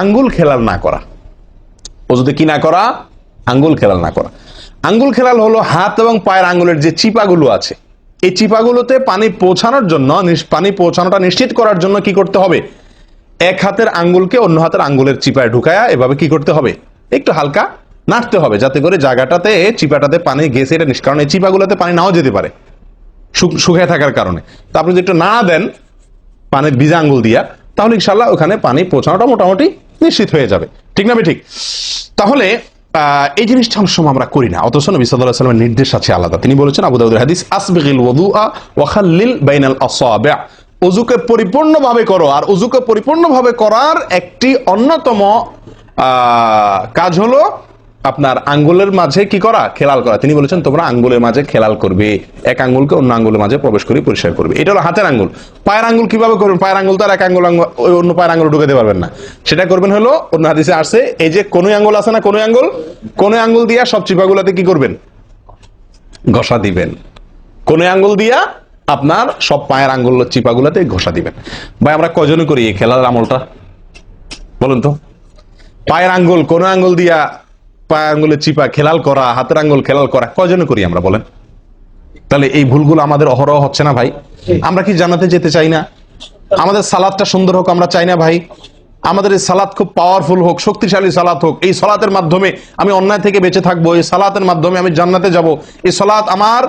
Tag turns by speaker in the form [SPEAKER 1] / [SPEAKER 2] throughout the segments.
[SPEAKER 1] আঙ্গুল খেলাল না করা। অজুতে কি না করা, আঙ্গুল খেলাল না করা। আঙ্গুল খেলাল হলো হাত এবং পায়ের আঙ্গুলের যে চিপাগুলো আছে, এই চিপাগুলোতে পানি পৌঁছানোর জন্য পানি পৌঁছানোটা নিশ্চিত করার জন্য কি করতে হবে? এক হাতের আঙ্গুলকে অন্য হাতের আঙ্গুলের চিপায় ঢুকায়া এভাবে কি করতে হবে? একটু হালকা নাড়তে হবে যাতে করে জায়গাটাতে, চিপাটাতে পানি গেছে এটা নিষ্কারণ এই চিপাগুলোতে পানি নাও যেতে পারে শুকিয়ে থাকার কারণে। তা আপনি যদি একটু না দেন পানির ভিজা আঙ্গুল দিয়া, তাহলে ইনশাল্লাহ ওখানে পানি পৌঁছানোটা মোটামুটি নিশ্চিত হয়ে যাবে। ঠিক না ঠিক তাহলে এই জিনিসটা সময় আমরা করি না। অথচ নবী সাল্লাহ সাল্লামের নির্দেশ আছে আলাদা। তিনি বলেছেন, আবু হাদিস, আসবিগিল ওদু ওয়া খাল্লিল বাইনাল আসাবা। ওযুকে পরিপূর্ণভাবে করো। আর ওযুকে পরিপূর্ণভাবে করার একটি অন্যতম কাজ হলো আপনার আঙ্গুলের মাঝে কি করা? খেলাল করা। তিনি বলেছেন, তোমরা আঙ্গুলের মাঝে খেলাল করবে। এক আঙ্গুলকে অন্য আঙ্গুলের মাঝে প্রবেশ করে পরিষ্কার করবে। এটা হলো হাতের আঙ্গুল। পায়ের আঙ্গুল কীভাবে করবেন? পায়ের আঙ্গুল তো আর এক আঙ্গুল ওই অন্য পায়ের আঙ্গুল ঢুকাতে পারবেন না। সেটা করবেন হলো, অন্য হাদিসে আসছে, এই যে কোন আঙ্গুল আছে না কোনো আঙ্গুল? কোন আঙ্গুল দিয়া সব চিপাগুলাতে কি করবেন? ঘষা দিবেন। কোন আঙ্গুল দিয়া আপনার সব পায়ের আঙ্গুল চিপাগুলাতে ঘষা দিবেন। ভাই, আমরা কজনে করি এই খেলার আমলটা? বলুন তো। পায়ের আঙ্গুল কোন আঙ্গুল দিয়া পায়ের আঙ্গুলের চিপা খেলাল করা হাতের আঙ্গুল খেলাল করা কজনে করি আমরা বলেন? তাহলে এই ভুলগুলো আমাদের অহরহ হচ্ছে না ভাই? আমরা কি জানাতে যেতে চাই না? আমাদের সালাদটা সুন্দর হোক আমরা চাই না ভাই? আমাদের এই সালাদ খুব পাওয়ারফুল হোক শক্তিশালী সালাদ হোক এই সালাতের মাধ্যমে আমি অন্যায় থেকে বেঁচে থাকব এই সালাতের মাধ্যমে আমি জান্নাতে যাব। এই সালাত আমার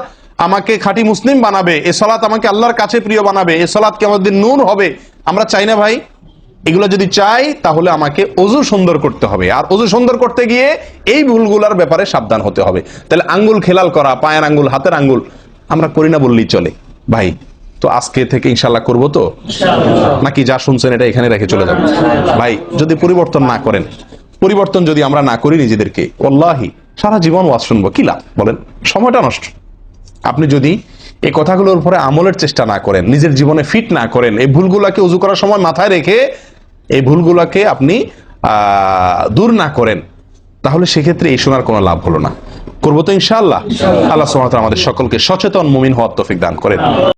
[SPEAKER 1] আমাকে খাঁটি মুসলিম বানাবে এ সালাত আমাকে আল্লাহর কাছে প্রিয় বানাবে এই সালাত কি আমাদের নূর হবে আমরা চাই না ভাই? এগুলো যদি চাই তাহলে আমাকে অজু সুন্দর করতে হবে। আর অজু সুন্দর করতে গিয়ে এই ভুলগুলার ব্যাপারে সাবধান হতে হবে। তাহলে আঙ্গুল খেলাল করা পায়ের আঙ্গুল হাতের আঙ্গুল আমরা করি না বললেই চলে। ভাই তো আজকে থেকে ইনশাল্লাহ করব তো? নাকি যা শুনছেন এটা এখানে রেখে চলে যাবে ভাই যদি পরিবর্তন না করেন পরিবর্তন যদি আমরা না করি নিজেদেরকে ওল্লাহি সারা জীবন ওয়াজ শুনব কি লাভ? বলেন সময়টা নষ্ট। আপনি যদি এই কথাগুলোর উপরে আমলের চেষ্টা না করেন নিজের জীবনে ফিট না করেন এই ভুলগুলাকে উজু করার সময় মাথায় রেখে এই ভুলগুলাকে আপনি আহ, দূর না করেন তাহলে সেক্ষেত্রে এই শোনার কোনো লাভ হলো না। করব তো ইনশাআল্লাহ। আল্লাহ সুমাত আমাদের সকলকে সচেতন মুমিন হওয়ার তফিক দান করেন।